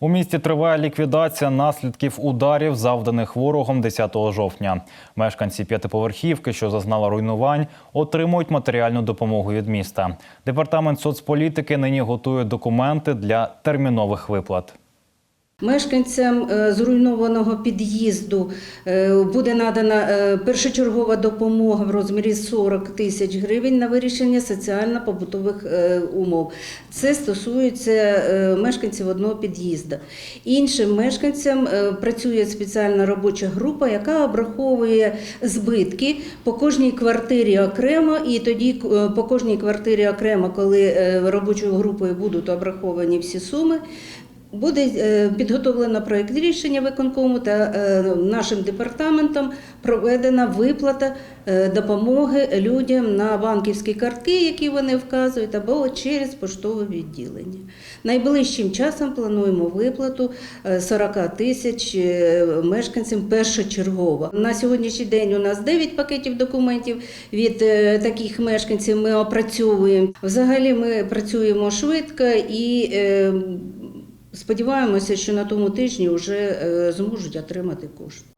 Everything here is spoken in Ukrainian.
У місті триває ліквідація наслідків ударів, завданих ворогом 10 жовтня. Мешканці п'ятиповерхівки, що зазнала руйнувань, отримують матеріальну допомогу від міста. Департамент соцполітики нині готує документи для термінових виплат. Мешканцям е, зруйнованого під'їзду е, буде надана е, першочергова допомога в розмірі 40 тисяч гривень на вирішення соціально-побутових умов. Це стосується мешканців одного під'їзду. Іншим мешканцям працює спеціальна робоча група, яка обраховує збитки по кожній квартирі окремо, і тоді по кожній квартирі окремо, коли робочою групою будуть обраховані всі суми. Буде е, підготовлено проєкт рішення виконкому та е, нашим департаментом проведена виплата е, допомоги людям на банківські картки, які вони вказують, або через поштове відділення. Найближчим часом плануємо виплату е, 40 тисяч мешканцям першочергово. На сьогоднішній день у нас 9 пакетів документів від таких мешканців ми опрацьовуємо. Взагалі ми працюємо швидко і Сподіваємося, що на тому тижні вже е, зможуть отримати кошти.